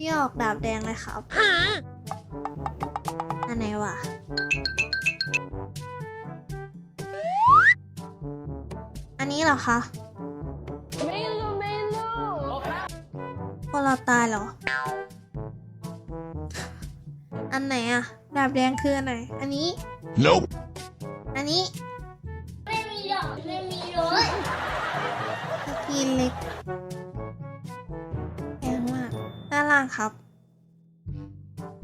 พี่ออกดาบแดงเลยครับอันไหนวะอันนี้เหรอคะ ไม่รู้ไม่รู้พวกเราตายเหรอ อันไหนอะดาบแดงคืออันไหน อันนี้ Nope. อันนี้ ไม่มีหรอกไม่มีเลยสกีเล็ก ล่างครับ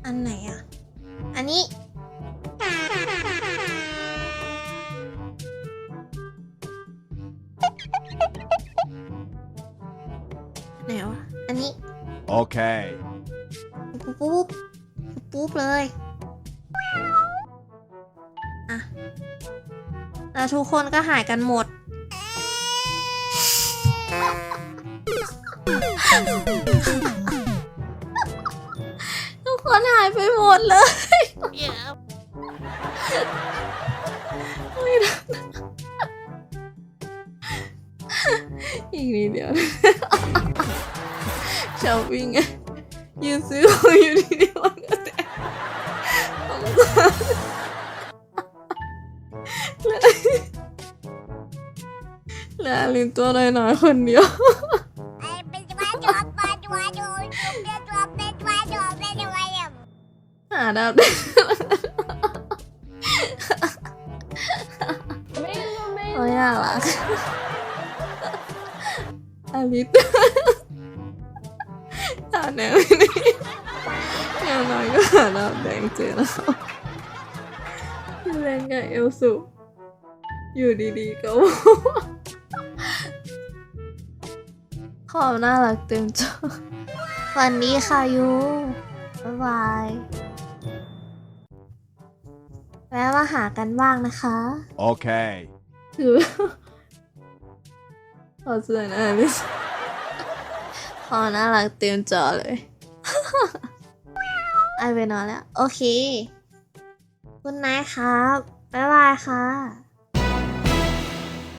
อันไหนอะอันนี้ ไหนวะ อันนี้ Okay. ปุ๊บปุ๊บปุ๊บเลย อะ แล้วทุกคนก็หายกันหมด หายไปหมดเลยไม่ได้อีกนิดเดียวช้อปปิ้งไงยืนซื้อของอยู่ดีๆมันก็แตกสงสารเหลือลินตัวน้อยๆคนเดียว หาดาวได้ไม่รู้ไม่โอ้ยน่ารักอลิสหาแนวนี้อย่างน้อยก็หาดาวแดงเจอแล้วเล่นกับเอลสุอยู่ดีๆก็ความน่ารักเต็มจอวันนี้ค่ะยู บ๊ายบาย แวะมาหากันบ้างนะคะ Okay. คือขอเสื้อหนะนี่พอน่ารักเต็มจอเลย ไอไปนอนแล้ว โอเค คุณนายครับ บ๊ายบายค่ะ